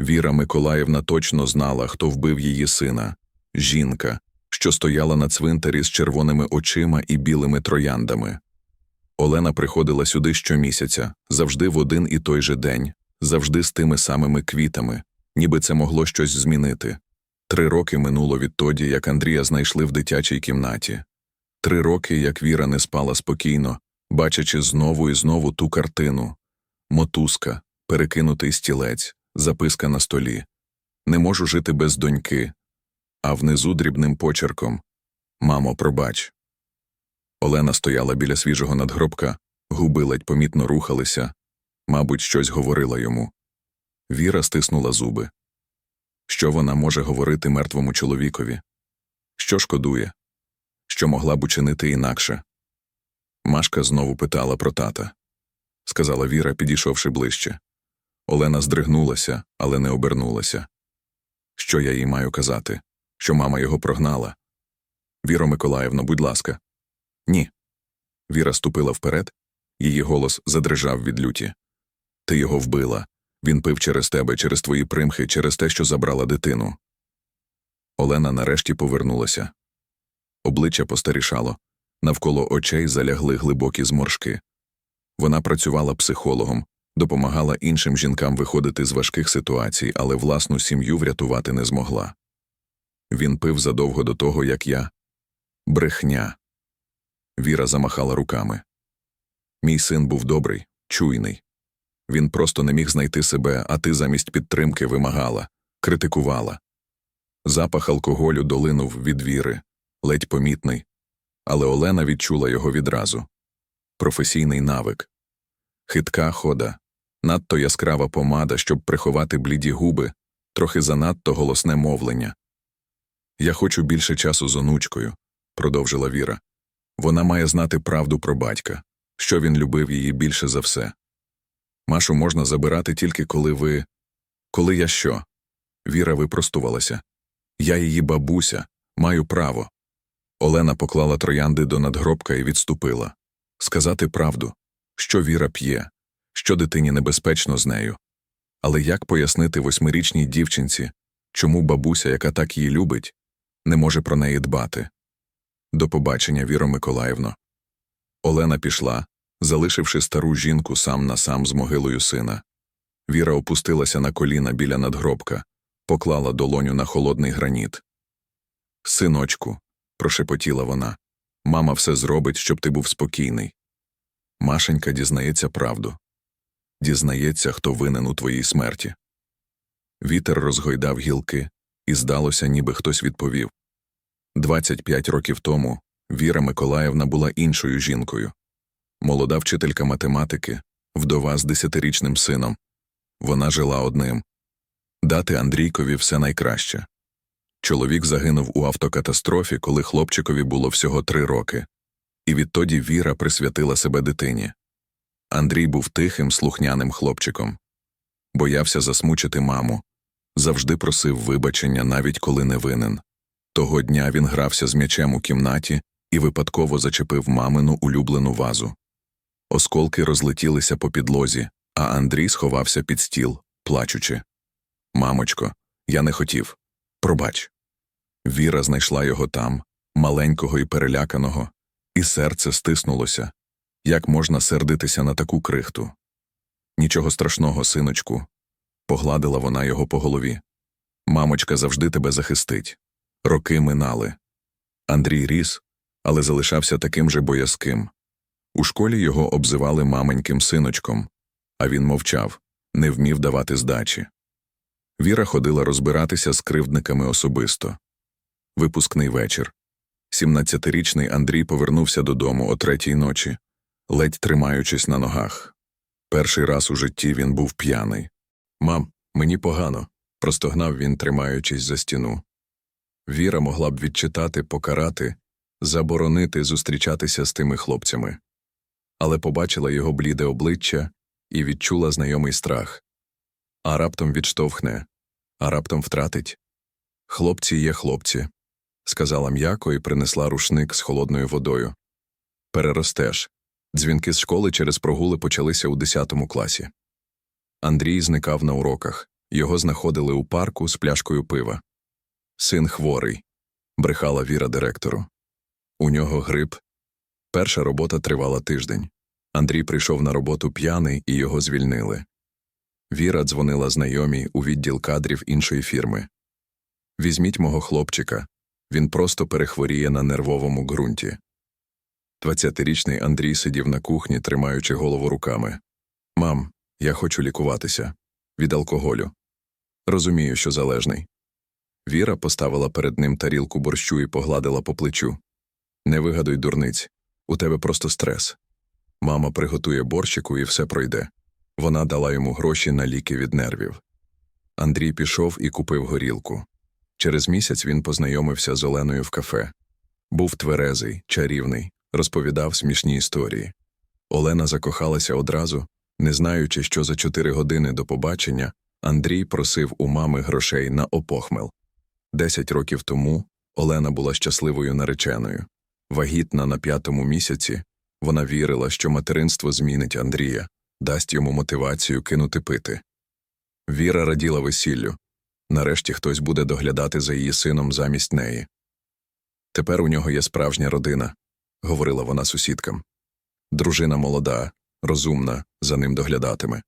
Віра Миколаївна точно знала, хто вбив її сина жінка, що стояла на цвинтарі з червоними очима і білими трояндами. Олена приходила сюди щомісяця, завжди в один і той же день, завжди з тими самими квітами, ніби це могло щось змінити. Три роки минуло відтоді, як Андрія знайшли в дитячій кімнаті. Три роки, як Віра не спала спокійно, бачачи знову і знову ту картину мотузка, перекинутий стілець, записка на столі. Не можу жити без доньки. А внизу дрібним почерком Мамо, пробач. Олена стояла біля свіжого надгробка, губи ледь помітно рухалися, мабуть, щось говорила йому. Віра стиснула зуби. Що вона може говорити мертвому чоловікові? Що шкодує? Що могла б учинити інакше? Машка знову питала про тата. Сказала Віра, підійшовши ближче. Олена здригнулася, але не обернулася. Що я їй маю казати? Що мама його прогнала? Віро Миколаївно, будь ласка. Ні. Віра ступила вперед, її голос задрижав від люті. Ти його вбила. Він пив через тебе, через твої примхи, через те, що забрала дитину. Олена нарешті повернулася. Обличчя постарішало, навколо очей залягли глибокі зморшки. Вона працювала психологом, допомагала іншим жінкам виходити з важких ситуацій, але власну сім'ю врятувати не змогла. Він пив задовго до того, як я. Брехня. Віра замахала руками. Мій син був добрий, чуйний. Він просто не міг знайти себе, а ти замість підтримки вимагала, критикувала. Запах алкоголю долинув від віри, ледь помітний, але Олена відчула його відразу. Професійний навик. Хитка хода, надто яскрава помада, щоб приховати бліді губи, трохи занадто голосне мовлення. Я хочу більше часу з онучкою, продовжила Віра. Вона має знати правду про батька, що він любив її більше за все. Машу можна забирати тільки коли ви. Коли я що? Віра випростувалася. Я її бабуся, маю право. Олена поклала троянди до надгробка і відступила. Сказати правду, що Віра п'є, що дитині небезпечно з нею. Але як пояснити восьмирічній дівчинці, чому бабуся, яка так її любить, не може про неї дбати? До побачення, Віро Миколаївно. Олена пішла, залишивши стару жінку сам на сам з могилою сина. Віра опустилася на коліна біля надгробка, поклала долоню на холодний граніт. Синочку, прошепотіла вона, мама все зробить, щоб ти був спокійний. Машенька дізнається правду. Дізнається, хто винен у твоїй смерті. Вітер розгойдав гілки, і здалося, ніби хтось відповів. 25 років тому Віра Миколаївна була іншою жінкою. Молода вчителька математики, вдова з десятирічним сином. Вона жила одним дати Андрійкові все найкраще. Чоловік загинув у автокатастрофі, коли хлопчикові було всього три роки, і відтоді Віра присвятила себе дитині. Андрій був тихим, слухняним хлопчиком, боявся засмучити маму, завжди просив вибачення, навіть коли не винен. Того дня він грався з м'ячем у кімнаті і випадково зачепив мамину улюблену вазу. Осколки розлетілися по підлозі, а Андрій сховався під стіл, плачучи. Мамочко, я не хотів. Пробач. Віра знайшла його там, маленького і переляканого, і серце стиснулося. Як можна сердитися на таку крихту? Нічого страшного, синочку. Погладила вона його по голові. Мамочка завжди тебе захистить. Роки минали. Андрій ріс, але залишався таким же боязким. У школі його обзивали маменьким синочком, а він мовчав, не вмів давати здачі. Віра ходила розбиратися з кривдниками особисто. Випускний вечір. Сімнадцятирічний Андрій повернувся додому о третій ночі, ледь тримаючись на ногах. Перший раз у житті він був п'яний. Мам, мені погано, простогнав він, тримаючись за стіну. Віра могла б відчитати, покарати, заборонити зустрічатися з тими хлопцями. Але побачила його бліде обличчя і відчула знайомий страх. А раптом відштовхне, а раптом втратить. Хлопці є хлопці, сказала м'яко і принесла рушник з холодною водою. Переростеш. Дзвінки з школи через прогули почалися у 10 класі. Андрій зникав на уроках, Його знаходили у парку з пляшкою пива. Син хворий, брехала Віра директору. У нього грип. Перша робота тривала тиждень. Андрій прийшов на роботу п'яний і його звільнили. Віра дзвонила знайомій у відділ кадрів іншої фірми. Візьміть мого хлопчика, він просто перехворіє на нервовому ґрунті. Двадцятирічний Андрій сидів на кухні, тримаючи голову руками. Мам, я хочу лікуватися. Від алкоголю. Розумію, що залежний. Віра поставила перед ним тарілку борщу і погладила по плечу. Не вигадуй дурниць. У тебе просто стрес. Мама приготує борщику і все пройде. Вона дала йому гроші на ліки від нервів. Андрій пішов і купив горілку. Через місяць він познайомився з Оленою в кафе. Був тверезий, чарівний, розповідав смішні історії. Олена закохалася одразу, не знаючи, що за чотири години до побачення Андрій просив у мами грошей на опохмел. Десять років тому Олена була щасливою нареченою. Вагітна на п'ятому місяці, вона вірила, що материнство змінить Андрія, дасть йому мотивацію кинути пити. Віра раділа весіллю. Нарешті хтось буде доглядати за її сином замість неї. Тепер у нього є справжня родина, говорила вона сусідкам. Дружина молода, розумна, за ним доглядатиме.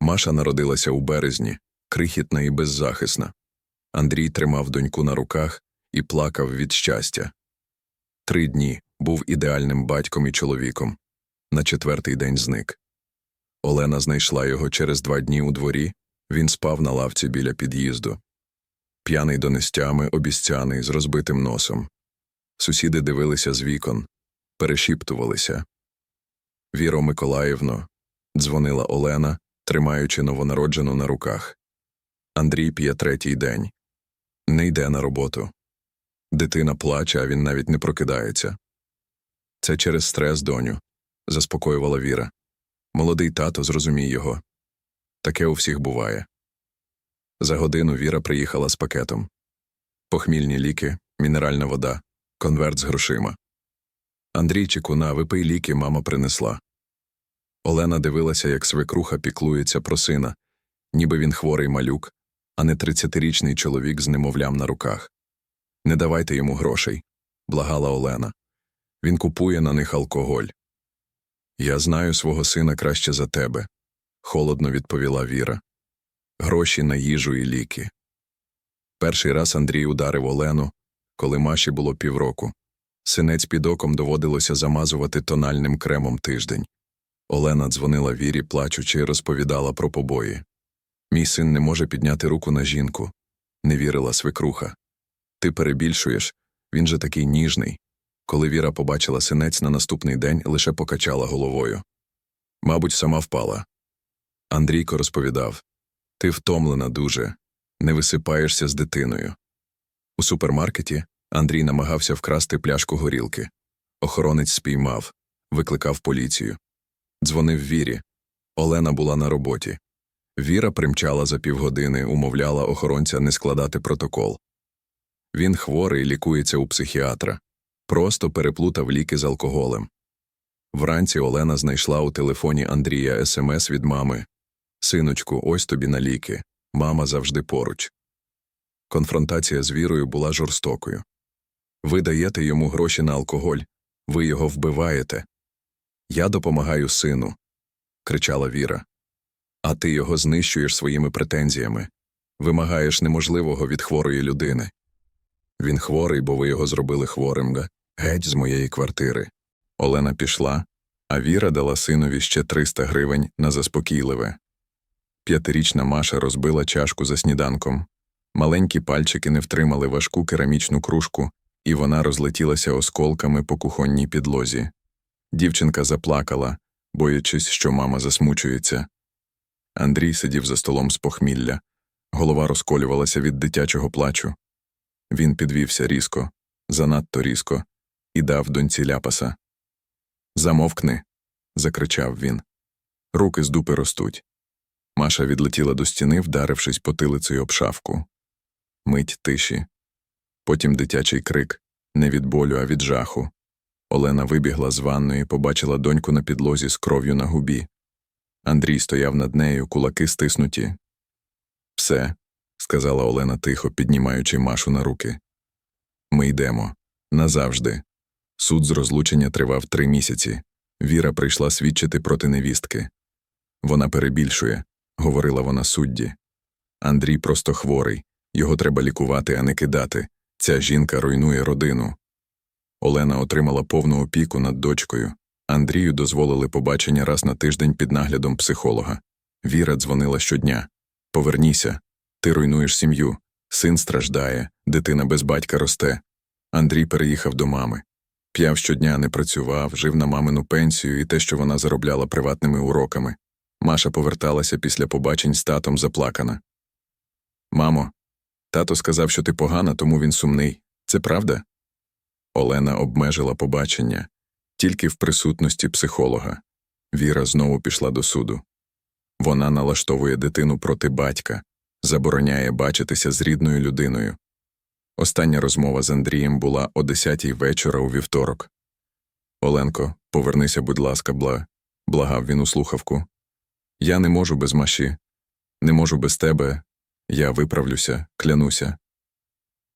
Маша народилася у березні, крихітна і беззахисна. Андрій тримав доньку на руках і плакав від щастя. Три дні був ідеальним батьком і чоловіком. На четвертий день зник. Олена знайшла його через два дні у дворі, він спав на лавці біля під'їзду. П'яний донестями, обіцяний, з розбитим носом. Сусіди дивилися з вікон, перешіптувалися. Віро Миколаївно, дзвонила Олена, тримаючи новонароджену на руках. Андрій п'є третій день. Не йде на роботу. Дитина плаче, а він навіть не прокидається. Це через стрес, доню, заспокоювала Віра. Молодий тато зрозумій його. Таке у всіх буває. За годину Віра приїхала з пакетом. Похмільні ліки, мінеральна вода, конверт з грошима. Андрійчику, на, випий ліки, мама принесла. Олена дивилася, як свекруха піклується про сина, ніби він хворий малюк, а не тридцятирічний чоловік з немовлям на руках. Не давайте йому грошей, благала Олена. Він купує на них алкоголь. Я знаю свого сина краще за тебе, холодно відповіла Віра. Гроші на їжу і ліки. Перший раз Андрій ударив Олену, коли Маші було півроку. Синець під оком доводилося замазувати тональним кремом тиждень. Олена дзвонила Вірі, плачучи, і розповідала про побої. Мій син не може підняти руку на жінку, не вірила свекруха. Ти перебільшуєш, він же такий ніжний. Коли Віра побачила синець на наступний день, лише покачала головою. Мабуть, сама впала. Андрійко розповідав Ти втомлена дуже, не висипаєшся з дитиною. У супермаркеті Андрій намагався вкрасти пляшку горілки. Охоронець спіймав, викликав поліцію. Дзвонив Вірі. Олена була на роботі. Віра примчала за півгодини, умовляла охоронця не складати протокол. Він хворий, лікується у психіатра. Просто переплутав ліки з алкоголем. Вранці Олена знайшла у телефоні Андрія смс від мами Синочку, ось тобі на ліки. Мама завжди поруч. Конфронтація з вірою була жорстокою. Ви даєте йому гроші на алкоголь, ви його вбиваєте. Я допомагаю сину, кричала Віра. А ти його знищуєш своїми претензіями, вимагаєш неможливого від хворої людини. Він хворий, бо ви його зробили хворим, геть з моєї квартири. Олена пішла, а Віра дала синові ще 300 гривень на заспокійливе. П'ятирічна Маша розбила чашку за сніданком. Маленькі пальчики не втримали важку керамічну кружку, і вона розлетілася осколками по кухонній підлозі. Дівчинка заплакала, боячись, що мама засмучується. Андрій сидів за столом з похмілля. Голова розколювалася від дитячого плачу. Він підвівся різко, занадто різко, і дав доньці ляпаса. Замовкни. закричав він. Руки з дупи ростуть. Маша відлетіла до стіни, вдарившись потилицею об шавку. Мить тиші. Потім дитячий крик не від болю, а від жаху. Олена вибігла з ванної, побачила доньку на підлозі з кров'ю на губі. Андрій стояв над нею, кулаки стиснуті. Все, сказала Олена тихо, піднімаючи Машу на руки. Ми йдемо. Назавжди. Суд з розлучення тривав три місяці. Віра прийшла свідчити проти невістки. Вона перебільшує, говорила вона судді. Андрій просто хворий, його треба лікувати, а не кидати. Ця жінка руйнує родину. Олена отримала повну опіку над дочкою. Андрію дозволили побачення раз на тиждень під наглядом психолога. Віра дзвонила щодня. Поверніся, ти руйнуєш сім'ю, син страждає, дитина без батька росте. Андрій переїхав до мами. П'яв щодня не працював, жив на мамину пенсію і те, що вона заробляла приватними уроками. Маша поверталася після побачень з татом заплакана. Мамо, тато сказав, що ти погана, тому він сумний. Це правда? Олена обмежила побачення тільки в присутності психолога. Віра знову пішла до суду. Вона налаштовує дитину проти батька, забороняє бачитися з рідною людиною. Остання розмова з Андрієм була о десятій вечора у вівторок. Оленко, повернися, будь ласка, бла. благав він у слухавку. Я не можу без маші, не можу без тебе. Я виправлюся, клянуся.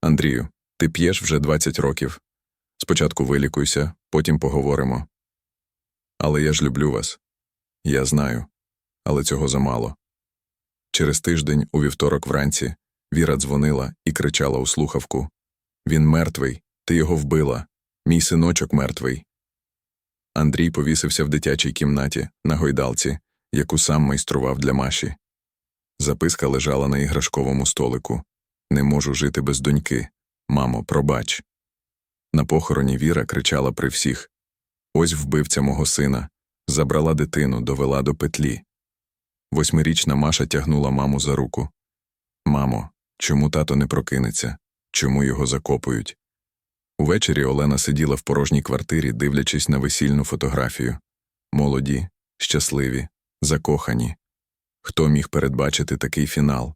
Андрію, ти п'єш вже 20 років. Спочатку вилікуйся, потім поговоримо. Але я ж люблю вас. Я знаю, але цього замало. Через тиждень, у вівторок вранці, Віра дзвонила і кричала у слухавку Він мертвий, ти його вбила. Мій синочок мертвий. Андрій повісився в дитячій кімнаті на гойдалці, яку сам майстрував для Маші. Записка лежала на іграшковому столику Не можу жити без доньки. Мамо, пробач. На похороні Віра кричала при всіх Ось вбивця мого сина. Забрала дитину, довела до петлі. Восьмирічна Маша тягнула маму за руку. Мамо, чому тато не прокинеться? Чому його закопують? Увечері Олена сиділа в порожній квартирі, дивлячись на весільну фотографію. Молоді, щасливі, закохані. Хто міг передбачити такий фінал?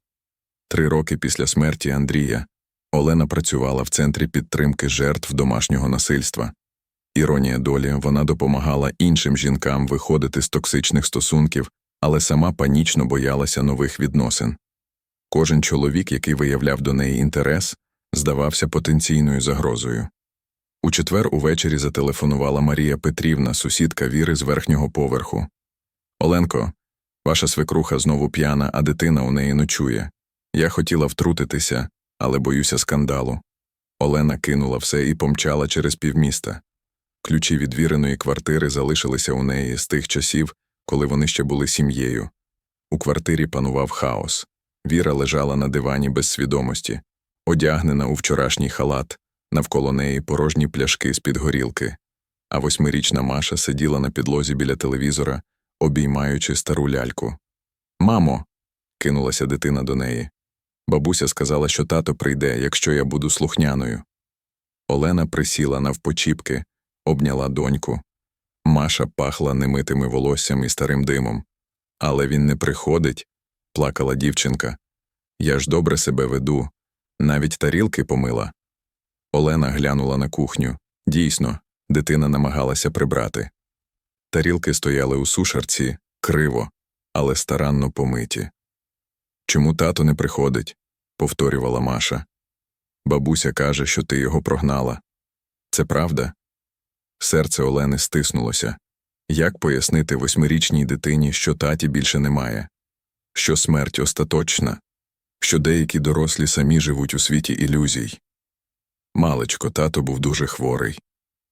Три роки після смерті Андрія Олена працювала в центрі підтримки жертв домашнього насильства. Іронія долі, вона допомагала іншим жінкам виходити з токсичних стосунків, але сама панічно боялася нових відносин. Кожен чоловік, який виявляв до неї інтерес, здавався потенційною загрозою. У четвер увечері зателефонувала Марія Петрівна, сусідка Віри з верхнього поверху. Оленко, ваша свекруха знову п'яна, а дитина у неї ночує. Я хотіла втрутитися, але боюся скандалу. Олена кинула все і помчала через півміста. Ключі від віреної квартири залишилися у неї з тих часів, коли вони ще були сім'єю. У квартирі панував хаос. Віра лежала на дивані без свідомості, одягнена у вчорашній халат, навколо неї порожні пляшки з-під горілки, а восьмирічна Маша сиділа на підлозі біля телевізора, обіймаючи стару ляльку. Мамо. кинулася дитина до неї. Бабуся сказала, що тато прийде, якщо я буду слухняною. Олена присіла навпочіпки, обняла доньку. Маша пахла немитими волоссям і старим димом. Але він не приходить, плакала дівчинка. Я ж добре себе веду, навіть тарілки помила. Олена глянула на кухню. Дійсно, дитина намагалася прибрати. Тарілки стояли у сушарці, криво, але старанно помиті. Чому тато не приходить? повторювала Маша. Бабуся каже, що ти його прогнала. Це правда? Серце Олени стиснулося. Як пояснити восьмирічній дитині, що таті більше немає, що смерть остаточна, що деякі дорослі самі живуть у світі ілюзій? Малечко, тато був дуже хворий,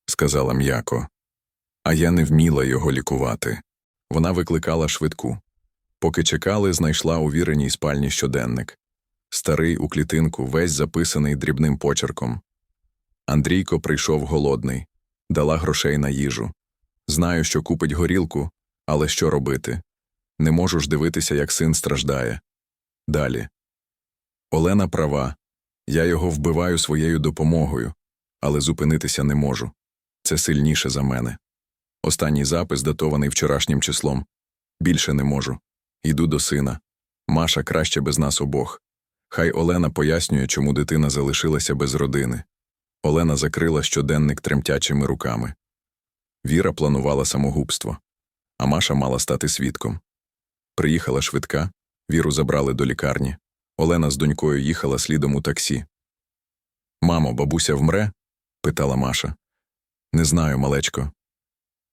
сказала м'яко, а я не вміла його лікувати. Вона викликала швидку. Поки чекали, знайшла у віреній спальні щоденник. Старий у клітинку, весь записаний дрібним почерком. Андрійко прийшов голодний, дала грошей на їжу. Знаю, що купить горілку, але що робити? Не можу ж дивитися, як син страждає. Далі. Олена права. Я його вбиваю своєю допомогою, але зупинитися не можу. Це сильніше за мене. Останній запис датований вчорашнім числом. Більше не можу. Йду до сина. Маша краще без нас обох. Хай Олена пояснює, чому дитина залишилася без родини. Олена закрила щоденник тремтячими руками. Віра планувала самогубство, а Маша мала стати свідком. Приїхала швидка, віру забрали до лікарні. Олена з донькою їхала слідом у таксі. Мамо, бабуся вмре? питала Маша. Не знаю, малечко.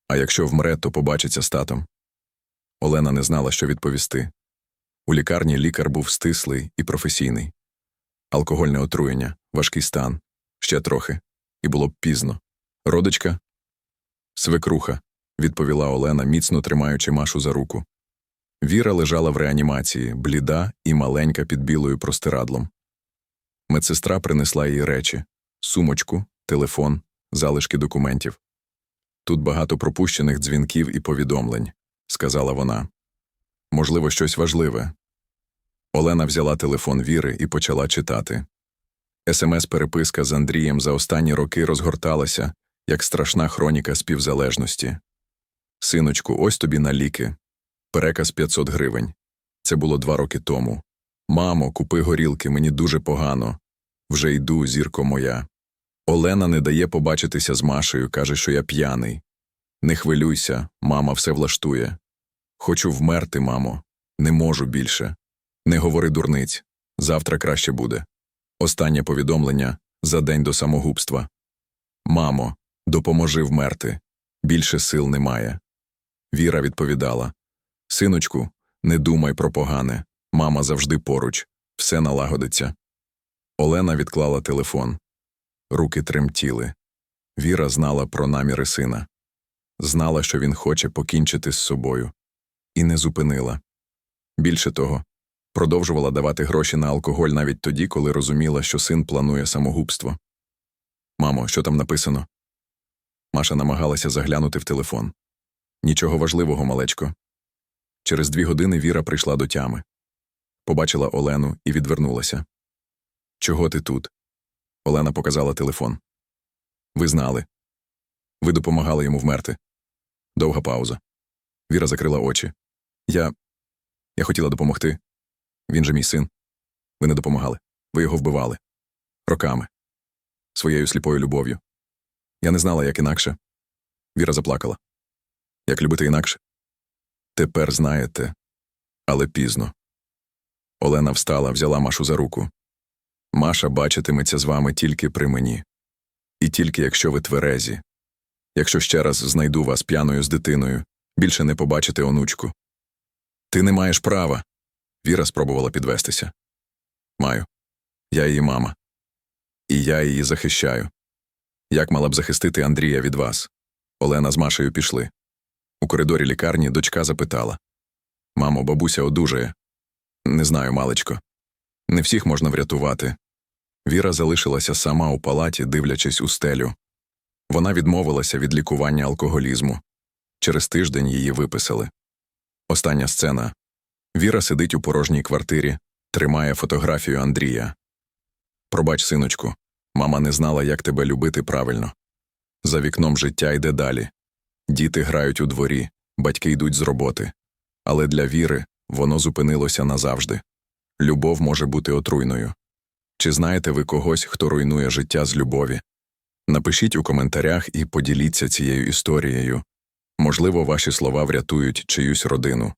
А якщо вмре, то побачиться з татом. Олена не знала, що відповісти. У лікарні лікар був стислий і професійний. Алкогольне отруєння, важкий стан, ще трохи, і було б пізно. Родичка? Свекруха, відповіла Олена, міцно тримаючи Машу за руку. Віра лежала в реанімації, бліда і маленька під білою простирадлом. Медсестра принесла їй речі сумочку, телефон, залишки документів. Тут багато пропущених дзвінків і повідомлень, сказала вона. Можливо, щось важливе. Олена взяла телефон Віри і почала читати. СМС-переписка з Андрієм за останні роки розгорталася, як страшна хроніка співзалежності. Синочку, ось тобі на ліки. Переказ 500 гривень. Це було два роки тому. Мамо, купи горілки, мені дуже погано. Вже йду, зірко моя. Олена не дає побачитися з Машею, каже, що я п'яний. Не хвилюйся, мама все влаштує. Хочу вмерти, мамо. Не можу більше. Не говори дурниць. Завтра краще буде. Останнє повідомлення за день до самогубства. Мамо, допоможи вмерти. Більше сил немає. Віра відповідала Синочку, не думай про погане. Мама завжди поруч. Все налагодиться. Олена відклала телефон. Руки тремтіли. Віра знала про наміри сина. Знала, що він хоче покінчити з собою. І не зупинила. Більше того, продовжувала давати гроші на алкоголь навіть тоді, коли розуміла, що син планує самогубство. Мамо, що там написано? Маша намагалася заглянути в телефон. Нічого важливого, малечко. Через дві години Віра прийшла до тями. Побачила Олену і відвернулася. Чого ти тут? Олена показала телефон. Ви знали. Ви допомагали йому вмерти. Довга пауза. Віра закрила очі. Я. Я хотіла допомогти. Він же мій син. Ви не допомагали. Ви його вбивали. Роками. Своєю сліпою любов'ю. Я не знала, як інакше. Віра заплакала. Як любити інакше? Тепер знаєте, але пізно. Олена встала, взяла Машу за руку. Маша бачитиметься з вами тільки при мені. І тільки якщо ви тверезі. Якщо ще раз знайду вас п'яною з дитиною, більше не побачите онучку. Ти не маєш права. Віра спробувала підвестися. Маю. Я її мама. І я її захищаю. Як мала б захистити Андрія від вас? Олена з Машею пішли. У коридорі лікарні дочка запитала Мамо, бабуся одужає. Не знаю, малечко. Не всіх можна врятувати. Віра залишилася сама у палаті, дивлячись у стелю. Вона відмовилася від лікування алкоголізму. Через тиждень її виписали. Остання сцена. Віра сидить у порожній квартирі, тримає фотографію Андрія. Пробач, синочку, мама не знала, як тебе любити правильно. За вікном життя йде далі. Діти грають у дворі, батьки йдуть з роботи. Але для віри воно зупинилося назавжди. Любов може бути отруйною. Чи знаєте ви когось, хто руйнує життя з любові? Напишіть у коментарях і поділіться цією історією. Можливо, ваші слова врятують чиюсь родину.